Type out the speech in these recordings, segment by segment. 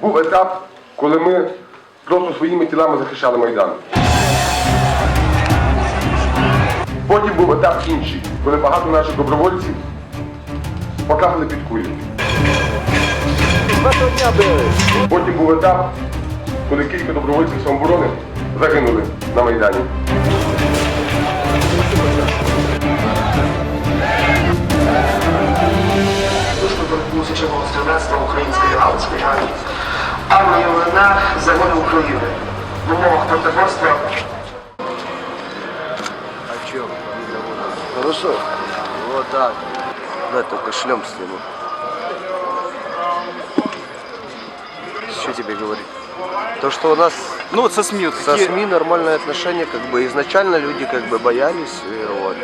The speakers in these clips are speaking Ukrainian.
Був етап, коли ми просто своїми тілами захищали Майдан. Потім був етап інший, коли багато наших добровольців потрапили під кулі. Потім був етап, коли кілька добровольців самооборони загинули на Майдані. служби музичного стрілецтва Української армії. Армія УНР загони України. В умовах протиборства А чё? Хорошо. Вот так. Дай только шлем сниму. Что тебе говорить? То, что у нас Ну, це СМІ. со такі- СМИ нормальное отношение, как бы изначально люди как бы боялись, э, вот.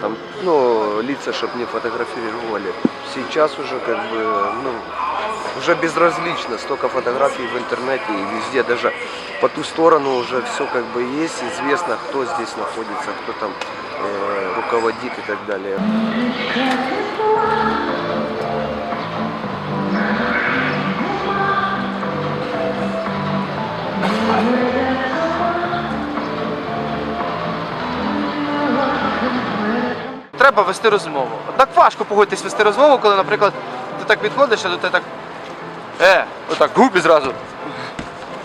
Там, ну, лица, чтобы не фотографировали. Сейчас уже как бы, ну, уже безразлично, столько фотографий в интернете и везде, даже по ту сторону уже все как бы есть, известно, кто здесь находится, кто там э, руководит и так далее. Треба вести розмову. Так важко погодитись вести розмову, коли, наприклад, ти так підходиш, а тебе так. Е, отак, губі зразу.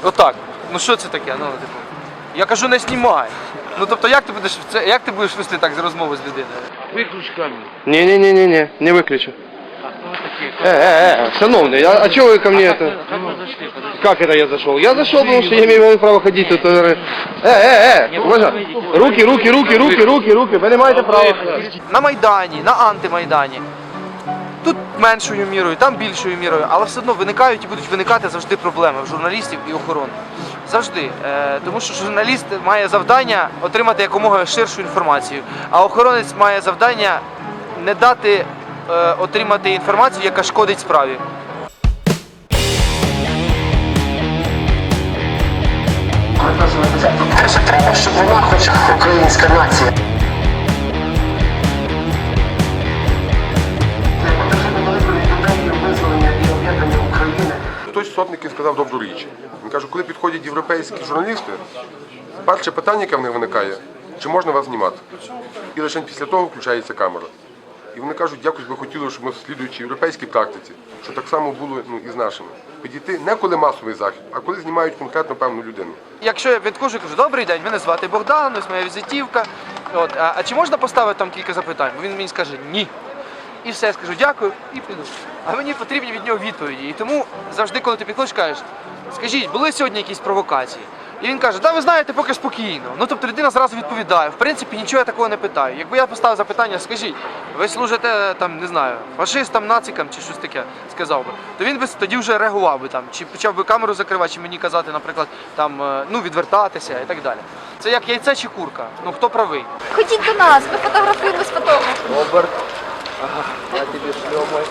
Отак. Ну що це таке? Ну, типу. Я кажу, не знімай. Ну тобто, як ти будеш це, як ти будеш вести так розмову з людиною? Не-не-не-не, не выключу. Э, э, э, шановный, а, а что вы ко мне это? Как это я зашел? Я зашел, потому что я имею право ходить тут. Э, э, э, уважаемый. Руки, руки, руки, руки, руки, руки, понимаете право. На Майдані, на антимайдані. Меншою мірою, там більшою мірою, але все одно виникають і будуть виникати завжди проблеми в журналістів і охорони. Завжди. Е, тому що журналіст має завдання отримати якомога ширшу інформацію, а охоронець має завдання не дати е, отримати інформацію, яка шкодить справі. Треба, щоб була хоч українська нація. Сотників сказав добру річ. Він каже, коли підходять європейські журналісти, перше питання, яке в них виникає, чи можна вас знімати? І лише після того включається камера. І вони кажуть, якось би хотіли, щоб ми, слідуючи європейській практиці, що так само було ну, і з нашими. Підійти не коли масовий захід, а коли знімають конкретно певну людину. Якщо я і кажу, добрий день, мене звати Богдан, ось моя візитівка. От, а, а чи можна поставити там кілька запитань? Бо він мені скаже ні. І все, я скажу дякую і піду. А мені потрібні від нього відповіді. І тому завжди, коли ти підходиш, кажеш, скажіть, були сьогодні якісь провокації? І він каже, да ви знаєте, поки спокійно. Ну тобто людина зразу відповідає. В принципі, нічого я такого не питаю. Якби я поставив запитання, скажіть, ви служите там, не знаю, фашистам, нацикам чи щось таке, сказав би, то він би тоді вже реагував би там, чи почав би камеру закривати, чи мені казати, наприклад, там е, ну відвертатися і так далі. Це як яйце чи курка. Ну хто правий? Ходіть до нас, ми фотографуємо з фотографом. Роберт, ага, я тебе шлем мой.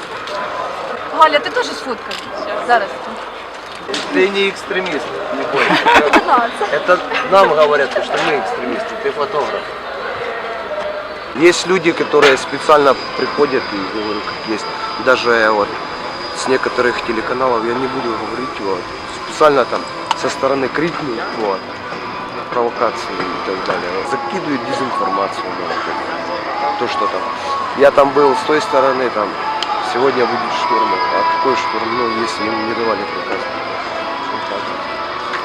Галя, ти теж сфоткай. Зараз. Ты не экстремист, не бойся. Это нам говорят, что мы экстремисты, ты фотограф. Есть люди, которые специально приходят, и говорю, как есть, даже вот с некоторых телеканалов, я не буду говорить, вот, специально там со стороны крикнут, вот, провокации и так далее. Закидывают дезинформацию, да, то, что там. Я там был с той стороны, там, сегодня будет штурм, а какой штурм, ну, если им не давали приказ. Вот так вот.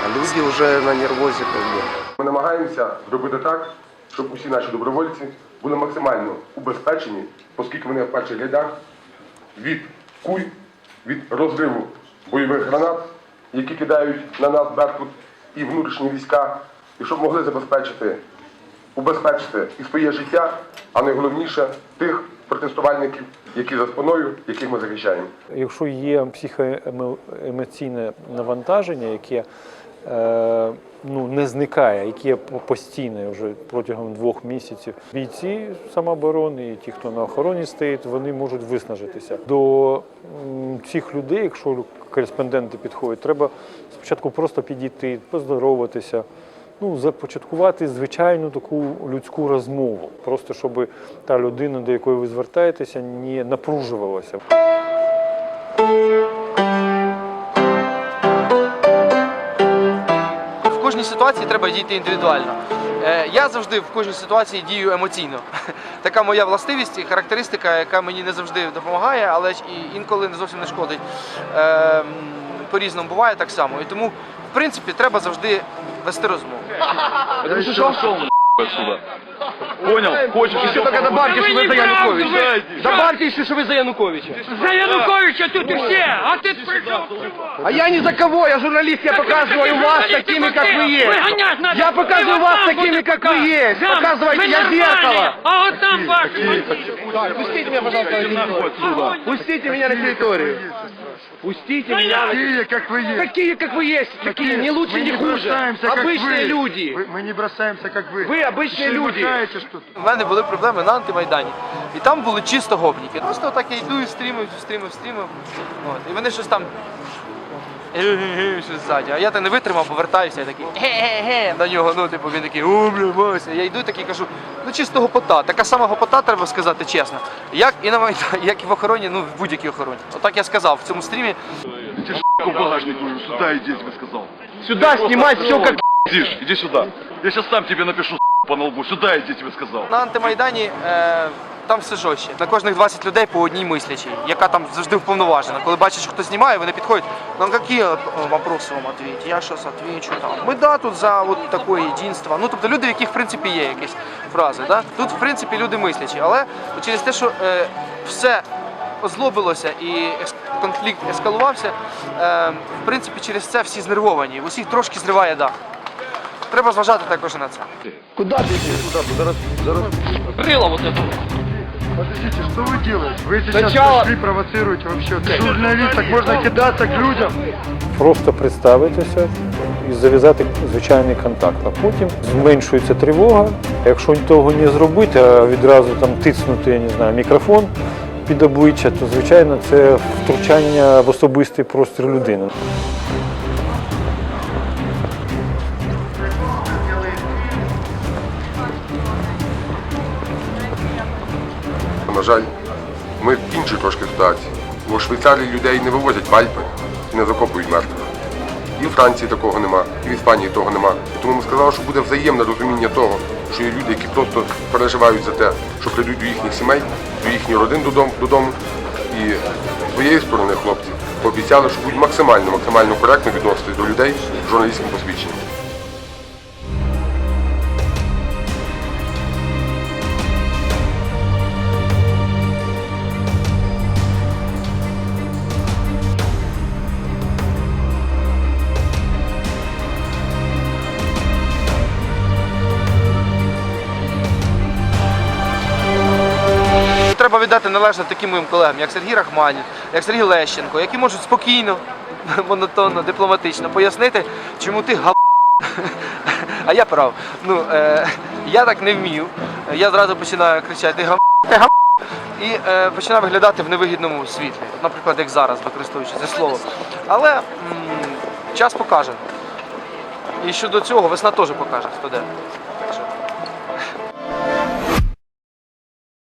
А люди уже на нервозе как бы. Ми намагаємося зробити так, щоб усі наші добровольці були максимально убезпечені, оскільки вони в перших рядах від куль, від розриву бойових гранат, які кидають на нас Беркут і внутрішні війська, і щоб могли забезпечити, убезпечити і своє життя, а найголовніше тих протестувальників, які за спиною, яких ми захищаємо. Якщо є психоемоційне навантаження, яке е, ну, не зникає, яке по- постійне вже протягом двох місяців, бійці самооборони і ті, хто на охороні стоїть, вони можуть виснажитися. До цих людей, якщо кореспонденти підходять, треба спочатку просто підійти, поздороватися ну, започаткувати звичайну таку людську розмову, просто щоб та людина, до якої ви звертаєтеся, не напружувалася. В кожній ситуації треба діяти індивідуально. Е, я завжди в кожній ситуації дію емоційно. Така моя властивість і характеристика, яка мені не завжди допомагає, але інколи не зовсім не шкодить. Ем, Е, м, По-різному буває так само. І тому, в принципі, треба завжди вести розмову. Я еще ушел отсюда. Понял? Хочешь еще Только добавьте, что вы за Януковича. Добавьте еще, что вы за Януковича. За Януковича тут все, а ты пришел. А я ни за кого, я журналист, я показываю вас такими, как вы есть. Я показываю вас такими, как вы есть. Показывайте, я зеркало. А вот там ваш Пустите меня, пожалуйста, на территорию. Пустите меня на территорию. Пустите меня. Такие, как вы есть. Такие, как вы есть. Такие, не лучше, Мы не не хуже. бросаемся, как Обычные вы. люди. Вы- Мы не бросаемся, как вы. Вы обычные Еще и люди. махаете что-то. У мене були проблеми на антимайдані. І там були чисто гопніки. Просто так я йду і стрімив, стрімив, стрімив. От. І вони щось там. Щось ззаді. А я так не витримав, повертаюся, я такий ге-ге-ге до нього. Ну, типу, він такий, о, бля, Вася. Я йду такий кажу, ну чисто гопота. Така сама гопота, треба сказати чесно. Як і на Майдані, як і в охороні, ну в будь-якій охороні. Отак я сказав в цьому стрімі. Иди в багажник, сюда иди, я тебе сказал. Сюда снимать все как Иди, иди сюда. Я сейчас сам тебе напишу по на лбу. Сюда иди, тебе сказал. На антимайдані е, там все жорстче. На кожних 20 людей по одній мислячій, яка там завжди вповноважена. Коли бачать, що хтось знімає, вони підходять. Ну які е, вопроси вам відповідь? Я щось відповідаю там. Ми да тут за от таке єдинство. Ну тобто люди, в яких в принципі є якісь фрази. Да? Тут в принципі люди мислячі, але через те, що е, все озлобилося і конфлікт ескалувався, е, в принципі, через це всі знервовані. В усіх трошки зриває дах. Треба зважати також і на це. Крыло вот это. Подождите, что вы делаете? Вы сейчас Сначала- пришли, провоцируете вообще. Ты журналист, так можно кидаться к людям. Просто представитися і зав'язати звичайний контакт. А потім зменшується тривога. Якщо того не зробити, а відразу там тиснути, я не знаю, мікрофон під обличчя, то звичайно це втручання в особистий простір людини. Жаль, ми в іншій трошки ситуації. Бо в Швейцарії людей не вивозять в Альпи і не закопують мертвих. І в Франції такого нема, і в Іспанії того нема. І тому ми сказали, що буде взаємне розуміння того, що є люди, які просто переживають за те, що прийдуть до їхніх сімей, до їхніх родин додому, додому. І з своєї сторони хлопці пообіцяли, що будуть максимально, максимально коректно відноситись до людей з журналістським посвідченням. Треба віддати належне таким моїм колегам, як Сергій Рахманін, як Сергій Лещенко, які можуть спокійно, монотонно, дипломатично пояснити, чому ти гав. А я прав. Ну, е, я так не вмію. Я зразу починаю кричати ти гав, ти гав. І е, починаю виглядати в невигідному світлі. Наприклад, як зараз, використовуючи це слово. Але м, час покаже. І щодо цього весна теж покаже, хто.